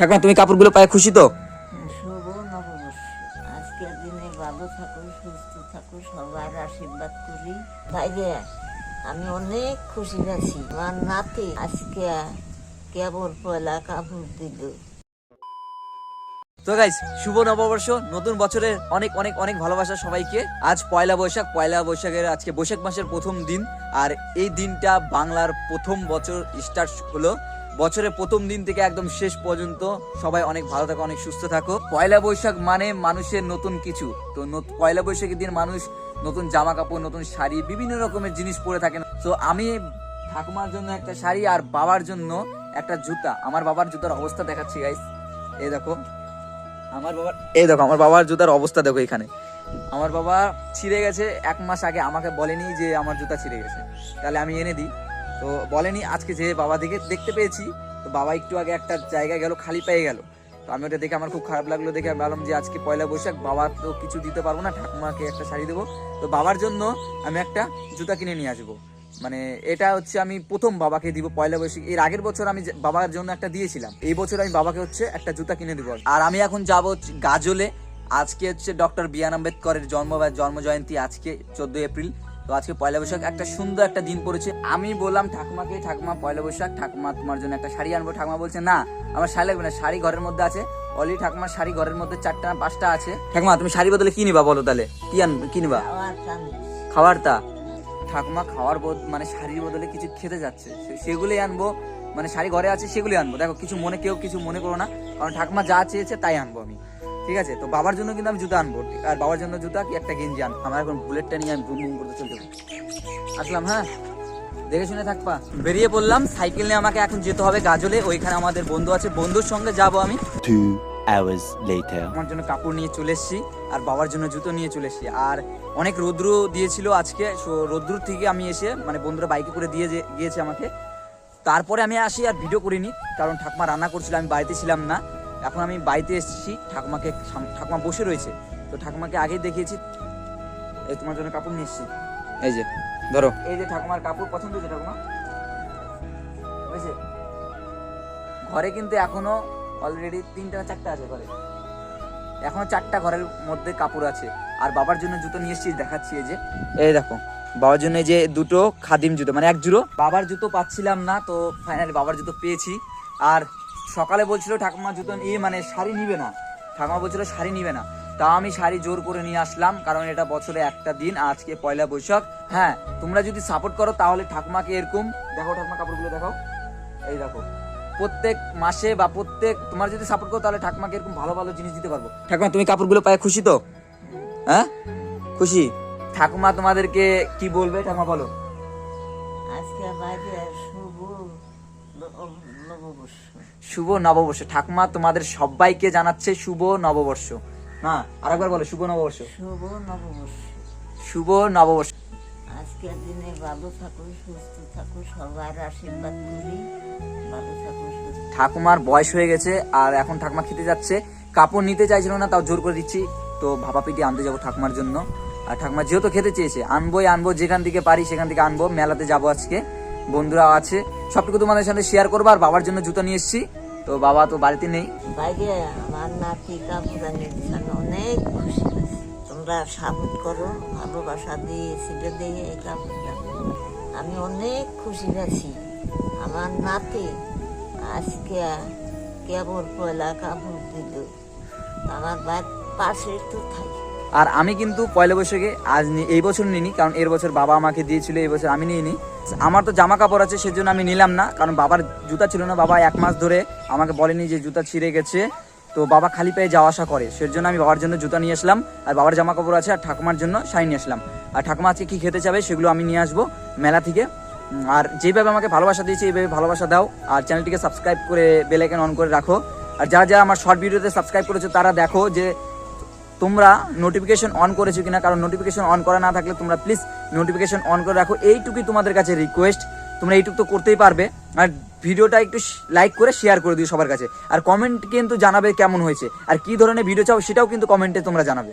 ঠাকুমা, তুমি কাপড়গুলো পায়ে খুশি তো? শুভ আজকের দিনে সুস্থ সবার আশীর্বাদ আমি অনেক খুশি আছি। আমার নাতি আজকে কেবল পয়লা কাপড় দিল। তো গাইস শুভ নববর্ষ। নতুন বছরের অনেক অনেক অনেক ভালোবাসা সবাইকে। আজ পয়লা বৈশাখ। পয়লা বৈশাখের আজকে বৈশাখ মাসের প্রথম দিন। আর এই দিনটা বাংলার প্রথম বছর স্টার্ট হলো। বছরের প্রথম দিন থেকে একদম শেষ পর্যন্ত। সবাই অনেক ভালো থাকো, অনেক সুস্থ থাকো। পয়লা বৈশাখ মানে মানুষের নতুন কিছু। তো পয়লা বৈশাখের দিন মানুষ নতুন জামা কাপড় নতুন শাড়ি, বিভিন্ন রকমের জিনিস পরে থাকেন তো আমি ঠাকুমার জন্য একটা শাড়ি আর বাবার জন্য একটা জুতা। আমার বাবার জুতার অবস্থা দেখাচ্ছি গাইস এই দেখো। আমার বাবার এই দেখো, আমার বাবার জুতার অবস্থা দেখো এখানে। আমার বাবা ছিঁড়ে গেছে এক মাস আগে, আমাকে বলেনি যে আমার জুতা ছিঁড়ে গেছে। তাহলে আমি এনে দিই। তো বলেনি আজকে যে বাবা দিকে দেখতে পেয়েছি, তো বাবা একটু আগে একটা জায়গায় গেল, খালি পেয়ে গেল। তো আমি ওটা দেখে আমার খুব খারাপ লাগল, দেখে আমি ভাবলাম যে আজকে পয়লা বৈশাখ, বাবা তো কিছু দিতে পারব না, ঠাকুমাকে একটা শাড়ি দেবো। তো বাবার জন্য আমি একটা জুতা কিনে নিয়ে আসব। মানে এটা হচ্ছে আমি প্রথম বাবাকে দিব পয়লা বৈশাখ। এর আগের বছর আমি বাবার জন্য একটা দিয়েছিলাম। এই বছর আমি বাবাকে হচ্ছে একটা জুতা কিনে দিব। আর আমি এখন যাব গাজলে। আজকে হচ্ছে ডক্টর বিয়ান আম্বেদকরের জন্ম বা জন্ম জয়ন্তী আজকে চোদ্দ এপ্রিল। তো আজকে পয়লা বৈশাখ একটা সুন্দর একটা দিন পড়েছে। আমি বললাম ঠাকুমাকে ঠাকুমা পয়লা বৈশাখ ঠাকুমা তোমার জন্য একটা শাড়ি আনব। ঠাকুমা বলছে না আমার শাড়ি লাগবে না শাড়ি ঘরের মধ্যে আছে। অলরেডি ঠাকুমার শাড়ি ঘরের মধ্যে চারটা পাঁচটা আছে। ঠাকুমা তুমি শাড়ি বদলে কি নিবা বলো তাহলে? কি আন কি নিবা? আমার খাবার তা ঠাকুমা খাওয়ার মানে শাড়ির বদলে কিছু খেতে যাচ্ছে। সেগুলোই আনব মানে শাড়ি ঘরে আছে সেগুলি আনব। দেখো, কিছু মনে কেউ কিছু মনে করো না, কারণ ঠাকুমা যা চেয়েছে তাই আনব আমি। ঠিক আছে? তো বাবার জন্য কিন্তু আমি জুতা আনব। আর বাবার জন্য জুতা কি একটা গেঞ্জি আনব। আমার এখন বুলেটটা নিয়ে আমি বুম বুম করতে চলতে আসলাম হ্যাঁ? দেখে শুনে থাকবা বেরিয়ে পড়লাম, সাইকেল নিয়ে আমাকে এখন যেতে হবে গাজলে। ওইখানে আমাদের বন্ধু আছে। বন্ধুর সঙ্গে যাব আমি। Hours later. আমার জন্য কাপড় নিয়ে চলে এসেছি আর বাবার জন্য জুতো নিয়ে চলে এসেছি। আর অনেক রৌদ্র দিয়েছিল আজকে। সো রৌদ্র থেকে আমি এসে মানে বন্ধুরা বাইকে করে দিয়ে গিয়েছে আমাকে। তারপরে আমি আসি আর ভিডিও করিনি কারণ ঠাকুমা রান্না করছিল আমি বাড়িতে ছিলাম না। এখন আমি বাড়িতে এসেছি ঠাকুমাকে ঠাকুমা বসে রয়েছে। তো ঠাকুমাকে আগেই দেখিয়েছি এই তোমার জন্য কাপড় নিয়ে এসেছি। এই যে ধরো। এই যে ঠাকুমার কাপড় পছন্দ হয়েছে ঠাকুমা? ঘরে কিন্তু এখনও অলরেডি তিনটা চারটা আছে ঘরে। এখনও চারটা ঘরের মধ্যে কাপড় আছে। আর বাবার জন্য জুতো নিয়ে এসেছি, দেখাচ্ছি এই যে। এই দেখো, বাবার জন্য যে দুটো খাদিম জুতো মানে এক জুড়ো। বাবার জুতো পাচ্ছিলাম না, তো ফাইনালি বাবার জুতো পেয়েছি। আর সকালে বলছিল ঠাকুমা জুতো নিয়ে মানে শাড়ি নিবে না। ঠাকুমা বলছিল শাড়ি নিবে না। তাও আমি শাড়ি জোর করে নিয়ে আসলাম, কারণ এটা বছরে একটা দিন, আজকে পয়লা বৈশাখ। হ্যাঁ তোমরা যদি সাপোর্ট করো, তাহলে ঠাকুমাকে এরকম, দেখো ঠাকুমা কাপড়গুলো দেখো এই দেখো প্রত্যেক মাসে বা প্রত্যেক তোমার যদি সাপোর্ট করো তাহলে ঠাকুমাকে এরকম ভালো ভালো জিনিস দিতে পারব। ঠাকুমা তুমি কাপড়গুলো পায়ে খুশি তো? হ্যাঁ? খুশি? ঠাকুমা তোমাদেরকে কি বলবে? ঠাকুমা বলো। আজকে শুভ নববর্ষ। শুভ নববর্ষ। ঠাকুমা তোমাদের সবাইকে জানাচ্ছে শুভ নববর্ষ। না আরেকবার বলো শুভ নববর্ষ। শুভ নববর্ষ। শুভ নববর্ষ। আজকের দিনে ভালো থাকো সুস্থ থাকো সবার আশীর্বাদ করি। ভালো থাকো ঠাকুমার বয়স হয়ে গেছে আর এখন ঠাকুমা খেতে যাচ্ছে। কাপড় নিতে চাইছিল না তাও জোর করে দিচ্ছি। তো ভাপা পিঠে আনতে যাব ঠাকুমার জন্য। আর ঠাকুমা যেহেতু খেতে চেয়েছে আনবোই আনব যেখান থেকে পারি সেখান থেকে আনব মেলাতে যাব আজকে। বন্ধুরা আছে। সবটুকু তোমাদের সাথে শেয়ার করব আর বাবার জন্য জুতো নিয়ে এসেছি। তো বাবা তো বাড়িতে নেই। বাইরে আমার নাতি কাপড় অনেক খুশি তোমরা সাপোর্ট করো, ভালোবাসা দিয়েছিলে দিয়ে কাপড়টা আমি অনেক খুশি আছি। আমার নাতি আজকে কেবল পয়লা কাপড় দিল। আমার বাড়ির পাশে তো থাকি। আর আমি কিন্তু পয়লা বৈশাখে আজ এই বছর নিইনি, কারণ এর বছর বাবা আমাকে দিয়েছিল, এই বছর আমি নিইনি। আমার তো জামা কাপড় আছে, সেজন্য আমি নিলাম না, কারণ বাবার জুতা ছিল না। বাবা এক মাস ধরে আমাকে বলেনি যে জুতা ছিঁড়ে গেছে। তো বাবা খালি পায়ে যাওয়া আসা করে। সেজন্য আমি বাবার জন্য জুতা নিয়ে আসলাম, আর বাবার জামা কাপড় আছে, আর ঠাকুমার জন্য শাড়ি নিয়ে আসলাম। আর ঠাকুমা আজকে কি খেতে চাবে সেগুলো আমি নিয়ে আসব মেলা থেকে। আর যেভাবে আমাকে ভালোবাসা দিয়েছে, এইভাবে ভালোবাসা দাও। আর চ্যানেলটিকে সাবস্ক্রাইব করে বেল আইকন অন করে রাখো। আর যারা যারা আমার শর্ট ভিডিওতে সাবস্ক্রাইব করেছ, তারা দেখো যে তোমরা নোটিফিকেশন অন করেছ কিনা। কারণ নোটিফিকেশন অন করা না থাকলে তোমরা প্লিজ নোটিফিকেশন অন করে রাখো। এইটুকুই তোমাদের কাছে রিকোয়েস্ট তোমরা এইটুকু তো করতেই পারবে। আর ভিডিওটা একটু লাইক করে শেয়ার করে দিও সবার কাছে। আর কমেন্ট কিন্তু জানাবে কেমন হয়েছে। আর কি ধরনের ভিডিও চাও সেটাও কিন্তু কমেন্টে তোমরা জানাবে।